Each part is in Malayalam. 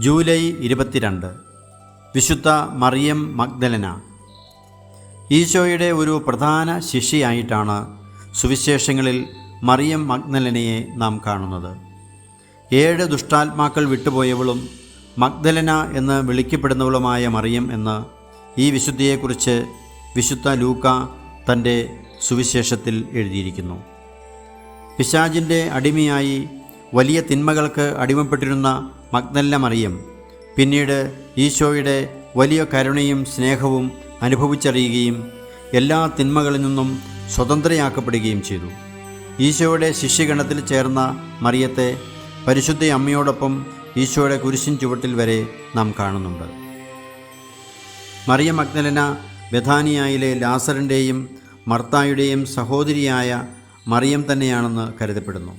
ജൂലൈ ഇരുപത്തിരണ്ട്. വിശുദ്ധ മറിയം മഗ്ദലന. ഈശോയുടെ ഒരു പ്രധാന ശിഷ്യയായിട്ടാണ് സുവിശേഷങ്ങളിൽ മറിയം മഗ്ദലനയെ നാം കാണുന്നത്. ഏഴ് ദുഷ്ടാത്മാക്കൾ വിട്ടുപോയവളും മഗ്ദലന എന്ന് വിളിക്കപ്പെടുന്നവളുമായ മറിയം എന്ന് ഈ വിശുദ്ധിയെക്കുറിച്ച് വിശുദ്ധ ലൂക്ക തന്റെ സുവിശേഷത്തിൽ എഴുതിയിരിക്കുന്നു. പിശാജിന്റെ അടിമയായി വലിയ തിന്മകൾക്ക് അടിമപ്പെട്ടിരുന്ന മഗ്ദല്ല മറിയം. പിന്നീട് ഈശോയുടെ വലിയ കരുണയും സ്നേഹവും അനുഭവിച്ചറിയുകയും എല്ലാ തിന്മകളിൽ നിന്നും സ്വതന്ത്രയാക്കപ്പെടുകയും ചെയ്തു. ഈശോയുടെ ശിഷ്യഗണത്തിൽ ചേർന്ന മറിയത്തെ പരിശുദ്ധ അമ്മയോടൊപ്പം ഈശോയുടെ കുരിശിൻ ചുവട്ടിൽ വരെ നാം കാണുന്നുണ്ട്. മറിയ മഗ്നലന ബഥാനിയായിലെ ലാസറിന്റെയും മർത്തായുടെയും സഹോദരിയായ മറിയം തന്നെയാണെന്ന് കരുതപ്പെടുന്നു.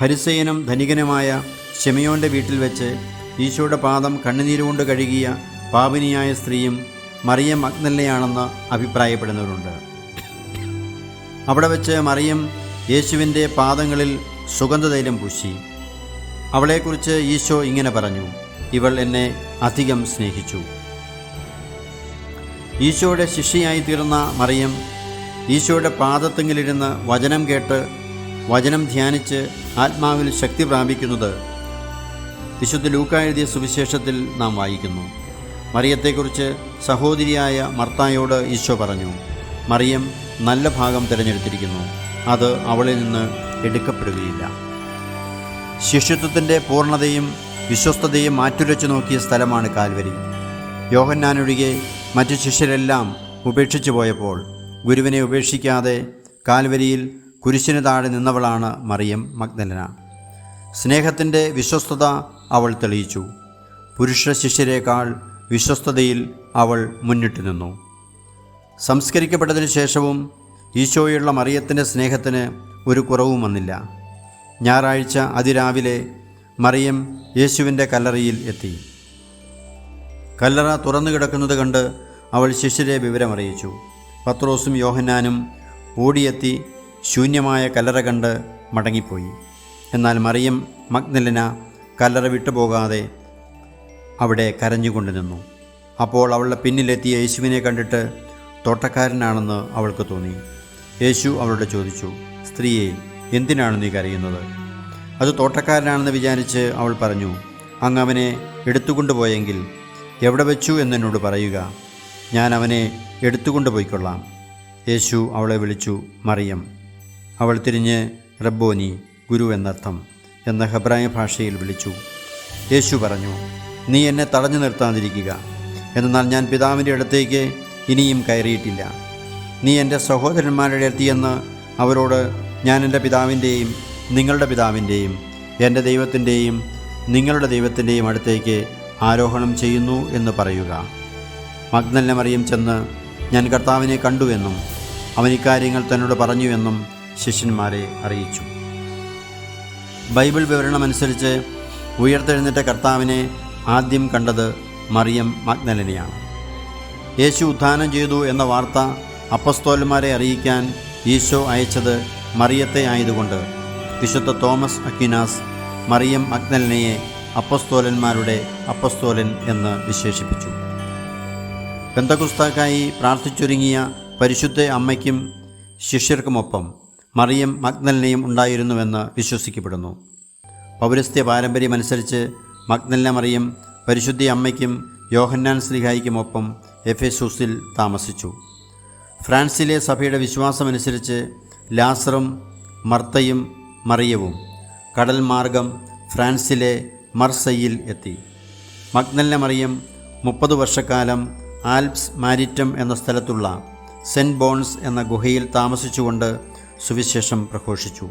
ഭരിസേനും ധനികനുമായ ഷെമിയോന്റെ വീട്ടിൽ വെച്ച് ഈശോയുടെ പാദം കണ്ണുനീരുകൊണ്ട് കഴുകിയ പാപിനിയായ സ്ത്രീയും മറിയം അഗ്നല്ലയാണെന്ന് അഭിപ്രായപ്പെടുന്നവരുണ്ട്. അവിടെ വെച്ച് മറിയം യേശുവിന്റെ പാദങ്ങളിൽ സുഗന്ധതൈലം പൂശി. അവളെക്കുറിച്ച് ഈശോ ഇങ്ങനെ പറഞ്ഞു ഇവൾ എന്നെ അധികം സ്നേഹിച്ചു. ഈശോയുടെ ശിഷ്യയായി തീർന്ന മറിയം ഈശോയുടെ പാദത്തെങ്കിലിരുന്ന് വചനം കേട്ട് വചനം ധ്യാനിച്ച് ആത്മാവിൽ ശക്തി പ്രാപിക്കുന്നത് വിശുദ്ധ ലൂക്ക എഴുതിയ സുവിശേഷത്തിൽ നാം വായിക്കുന്നു. മറിയത്തെക്കുറിച്ച് സഹോദരിയായ മർത്തായോട് ഈശോ പറഞ്ഞു മറിയം നല്ല ഭാഗം തിരഞ്ഞെടുത്തിരിക്കുന്നു. അത് അവളിൽ നിന്ന് എടുക്കപ്പെടുകയില്ല. ശിഷ്യത്വത്തിന്റെ പൂർണതയും വിശ്വസ്തതയും മാറ്റുരച്ചു നോക്കിയ സ്ഥലമാണ് കാൽവരി. യോഹന്നാനൊഴികെ മറ്റു ശിഷ്യരെല്ലാം ഉപേക്ഷിച്ചു പോയപ്പോൾ ഗുരുവിനെ ഉപേക്ഷിക്കാതെ കാൽവരിയിൽ കുരിശിന് താഴെ നിന്നവളാണ് മറിയം മഗ്ദലന. സ്നേഹത്തിന്റെ വിശ്വസ്തത അവൾ തെളിയിച്ചു. പുരുഷ ശിഷ്യരേക്കാൾ വിശ്വസ്തതയിൽ അവൾ മുന്നിട്ട് നിന്നു. സംസ്കരിക്കപ്പെട്ടതിന് ശേഷവും ഈശോയുള്ള മറിയത്തിന്റെ സ്നേഹത്തിന് ഒരു കുറവും വന്നില്ല. ഞായറാഴ്ച അതിരാവിലെ മറിയം യേശുവിന്റെ കല്ലറയിൽ എത്തി. കല്ലറ തുറന്നു കിടക്കുന്നത് കണ്ട് അവൾ ശിഷ്യരെ വിവരമറിയിച്ചു. പത്രോസും യോഹന്നാനും ഓടിയെത്തി ശൂന്യമായ കല്ലറ കണ്ട് മടങ്ങിപ്പോയി. എന്നാൽ മറിയം മഗ്നലിന കല്ലറ വിട്ടുപോകാതെ അവിടെ കരഞ്ഞുകൊണ്ട് നിന്നു. അപ്പോൾ അവളുടെ പിന്നിലെത്തിയ യേശുവിനെ കണ്ടിട്ട് തോട്ടക്കാരനാണെന്ന് അവൾക്ക് തോന്നി. യേശു അവളോട് ചോദിച്ചു സ്ത്രീയെ എന്തിനാണ് നീ കരയുന്നത്? അത് തോട്ടക്കാരനാണെന്ന് വിചാരിച്ച് അവൾ പറഞ്ഞു അങ്ങ് അവനെ എടുത്തുകൊണ്ടുപോയെങ്കിൽ എവിടെ വെച്ചു എന്നോട് പറയുക. ഞാൻ അവനെ എടുത്തുകൊണ്ടുപോയിക്കൊള്ളാം യേശു അവളെ വിളിച്ചു മറിയം. അവൾ തിരിഞ്ഞ് റബ്ബോനി ഗുരു എന്നർത്ഥം. എന്ന ഹെബ്രായ ഭാഷയിൽ വിളിച്ചു. യേശു പറഞ്ഞു നീ എന്നെ തടഞ്ഞു നിർത്താതിരിക്കുക. എന്നാൽ ഞാൻ പിതാവിന്റെ അടുത്തേക്ക് ഇനിയും കയറിയിട്ടില്ല. നീ എന്റെ സഹോദരന്മാരുടെ എത്തിയെന്ന് അവരോട് ഞാൻ എന്റെ പിതാവിന്റെയും നിങ്ങളുടെ പിതാവിന്റെയും എന്റെ ദൈവത്തിന്റെയും നിങ്ങളുടെ ദൈവത്തിന്റെയും അടുത്തേക്ക് ആരോഹണം ചെയ്യുന്നു എന്ന് പറയുക. മഗ്നല്ല മറിയം ചെന്ന് ഞാൻ കർത്താവിനെ കണ്ടുവെന്നും അവൻ ഇക്കാര്യങ്ങൾ തന്നോട് പറഞ്ഞുവെന്നും ശിഷ്യന്മാരെ അറിയിച്ചു. ബൈബിൾ വിവരണമനുസരിച്ച് ഉയർത്തെഴുന്നേറ്റ കർത്താവിനെ ആദ്യം കണ്ടത് മറിയം മഗ്നലിനെയാണ് യേശു ഉത്ഥാനം ചെയ്തു എന്ന വാർത്ത അപ്പസ്തോലന്മാരെ അറിയിക്കാൻ ഈശോ അയച്ചത് മറിയത്തെ ആയതുകൊണ്ട്. വിശുദ്ധ തോമസ് അക്വിനാസ് മറിയം മഗ്നലനയെ അപ്പസ്തോലന്മാരുടെ അപ്പസ്തോലൻ എന്ന് വിശേഷിപ്പിച്ചു. ബന്ധകുസ്താക്കായി പ്രാർത്ഥിച്ചൊരുങ്ങിയ പരിശുദ്ധ അമ്മയ്ക്കും ശിഷ്യർക്കുമൊപ്പം മറിയം മഗ്നലിനെയും ഉണ്ടായിരുന്നുവെന്ന് വിശ്വസിക്കപ്പെടുന്നു. പൗരസ്ത്യ പാരമ്പര്യമനുസരിച്ച് മഗ്നല മറിയം പരിശുദ്ധി അമ്മയ്ക്കും യോഹന്നാൻ സ്ലിഹായിക്കുമൊപ്പം എഫെസൂസിൽ താമസിച്ചു. ഫ്രാൻസിലെ സഭയുടെ വിശ്വാസമനുസരിച്ച് ലാസറും മർത്തയും മറിയവും കടൽ മാർഗം ഫ്രാൻസിലെ മർസയിൽ എത്തി. മഗ്നല്ല മറിയം മുപ്പത് വർഷക്കാലം ആൽപ്സ് മാരിറ്റം എന്ന സ്ഥലത്തുള്ള സെന്റ് ബോൺസ് എന്ന ഗുഹയിൽ താമസിച്ചുകൊണ്ട് സുവിശേഷം പ്രഘോഷിച്ചു.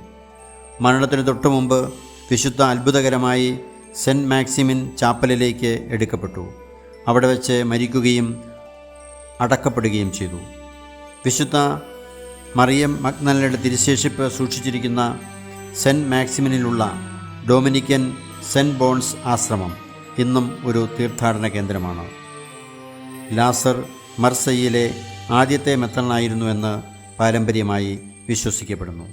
മരണത്തിന് തൊട്ടു മുമ്പ് വിശുദ്ധ അത്ഭുതകരമായി സെന്റ് മാക്സിമിൻ ചാപ്പലിലേക്ക് എടുക്കപ്പെട്ടു. അവിടെ വെച്ച് മരിക്കുകയും അടക്കപ്പെടുകയും ചെയ്തു. വിശുദ്ധ മറിയം മഗ്നലയുടെ തിരുശേഷിപ്പ് സൂക്ഷിച്ചിരിക്കുന്ന സെന്റ് മാക്സിമിനിലുള്ള ഡൊമിനിക്കൻ സെന്റ് ബോൺസ് ആശ്രമം ഇന്നും ഒരു തീർത്ഥാടന കേന്ദ്രമാണ്. ലാസർ മർസയിലെ ആദ്യത്തെ മെത്തണായിരുന്നുവെന്ന് പാരമ്പര്യമായി വിശ്വസിക്കപ്പെടുന്നു.